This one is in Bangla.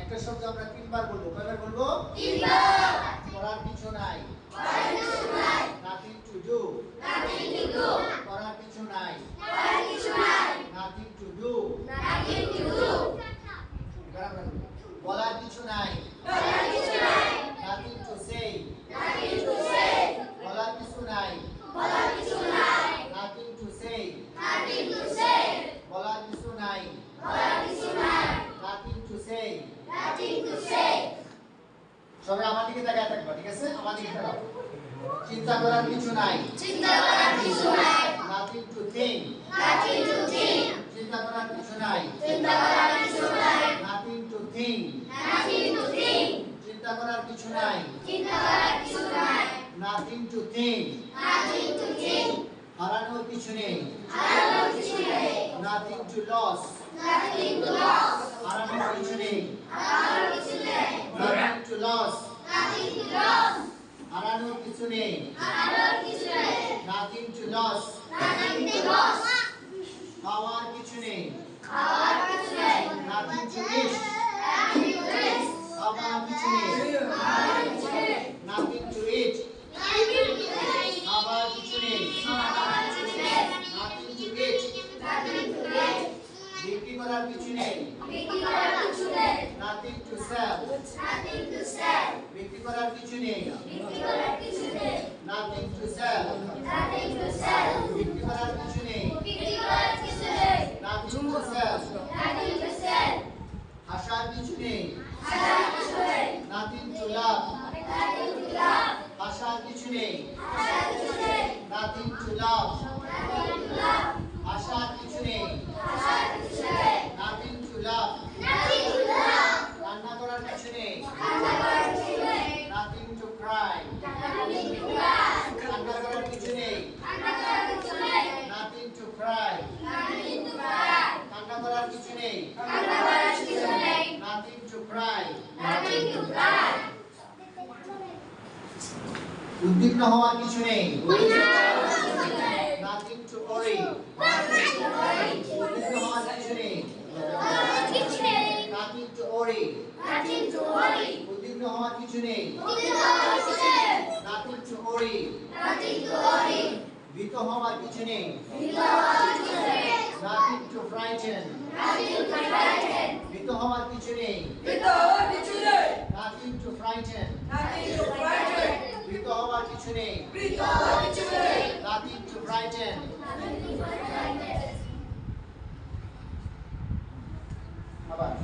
একটা শব্দ আমরা তিনবার বলব। কয়বার বলব? করার কিছু নাই। নাথিং টু ডু করার কিছু নাই। নাথিং টু ডু বলার কিছু নাই টু সে বলার কিছু নাই নাথিং টু সে বলার কিছু নাই নাথিং টু সে সবাই আমার দিকে তাকায় থাকবা ঠিক আছে? আমার দিকে তাকাও। চিন্তা করার কিছু নাই। চিন্তা করার কিছু নাই। Nothing to think nothing to think চিন্তা করার কিছু নাই। চিন্তা করার কিছু নাই। Nothing to think nothing to think চিন্তা করার কিছু নাই। চিন্তা করার কিছু নাই। Nothing to think nothing to think হারানোর কিছু নেই। হারানোর কিছু নেই। Nothing to lose nothing to lose হারানোর কিছু নেই। হারানোর কিছু নেই nothing to lose nothing to lose হারানোর কিছু নেই হারানোর কিছু নেই নাথিং টু লস পাওয়ার কিছু নেই খাওয়ার কিছু নেই nothing to risk nothing to risk খাবার কিছু নেই খাওয়ার কিছু নেই নাথিং টু ইট খাবার কিছু নেই খাওয়ার কিছু নেই nothing to eat nothing to eat বিক্রি করার কিছু নেই বিক্রি করার কিছু নেই nothing to sell nothing to sell বিক্রি করার কিছু নেই বিক্রি করার কিছু নেই nothing to sell. nothing to sell বিক্রি করার কিছু নেই বিক্রি করার কিছু নেই Nothing to sell. nothing to sell আসার কিছু নেই হাজার কিছু নেই Nothing to love. nothing to love আসার কিছু নেই হাজার কিছু নেই nothing to love nothing to love আসার কিছু নেই হাজার কিছু নেই nothing to love nothing to love রান্না করার কিছু নেই রান্না করার কিছু নেই nothing to cry nothing to cry রান্না করার কিছু নেই নাথিং টু রান্না করার কিছু নেই নাথিং টু উদ্বিগ্ন হওয়ার কিছু নেই নাথিং টু ওরি উদ্বিগ্ন হওয়ার কিছু নেই nothing to worry nothing to worry. উদ্বিগ্ন হওয়ার কিছু নেই কিছু নেই nothing to worry nothing to worry ভীত হওয়ার কিছু নেই। কিছু নেই nothing to frighten nothing to frighten ভীত হওয়ার কিছু নেই। Kita কিছু নেই। নাথিং টু ফ্রাইটেন নাকি তো ফ্রাইডে ভীত হওয়ার কিছু নেই। প্রীত কিছু নেই। Nothing to frighten nothing to